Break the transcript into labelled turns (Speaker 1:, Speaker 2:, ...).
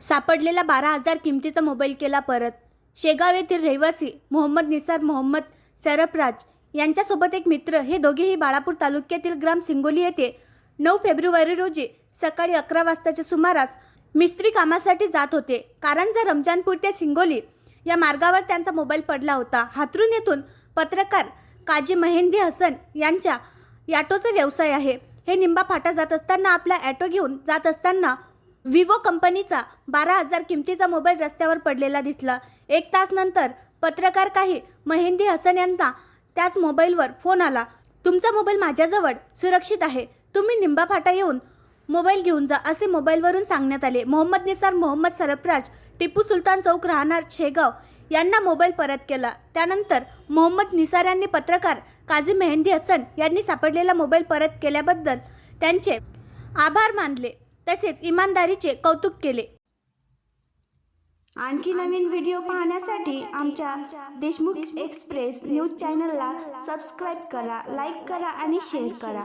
Speaker 1: सापडलेला बारा हजार किमतीचा मोबाईल केला परत. शेगाव येथील रहिवासी मोहम्मद निसार मोहम्मद सरफराज यांच्यासोबत एक मित्र हे दोघेही बाळापूर तालुक्यातील ग्राम सिंगोली येथे नऊ फेब्रुवारी रोजी सकाळी अकरा वाजताच्या सुमारास मिस्त्री कामासाठी जात होते. कारंजा रमजानपूर ते सिंगोली या मार्गावर त्यांचा मोबाईल पडला होता. हातरून येथून पत्रकार काजी महेंदी हसन यांच्या ॲटोचा व्यवसाय आहे. हे निंबा फाटा जात असताना आपला ॲटो घेऊन जात असताना विवो कंपनीचा बारा हजार किमतीचा मोबाईल रस्त्यावर पडलेला दिसला. एक तास नंतर पत्रकार काही मेहंदी हसन यांना त्याच मोबाईलवर फोन आला. तुमचा मोबाईल माझ्याजवळ सुरक्षित आहे. तुम्ही निंबा फाटा येऊन मोबाईल घेऊन जा असे मोबाईलवरून सांगण्यात आले. मोहम्मद निसार मोहम्मद सरफराज टिपू सुलतान चौक राहणार शेगाव यांना मोबाईल परत केला. त्यानंतर मोहम्मद निसार यांनी पत्रकार काझी मेहंदी हसन यांनी सापडलेला मोबाईल परत केल्याबद्दल त्यांचे आभार मानले. तसेच इमानदारीचे कौतुक केले.
Speaker 2: आणखी नवीन व्हिडिओ पाहण्यासाठी आमच्या देशमुख एक्सप्रेस न्यूज चॅनलला सबस्क्राईब करा लाईक करा आणि शेअर करा.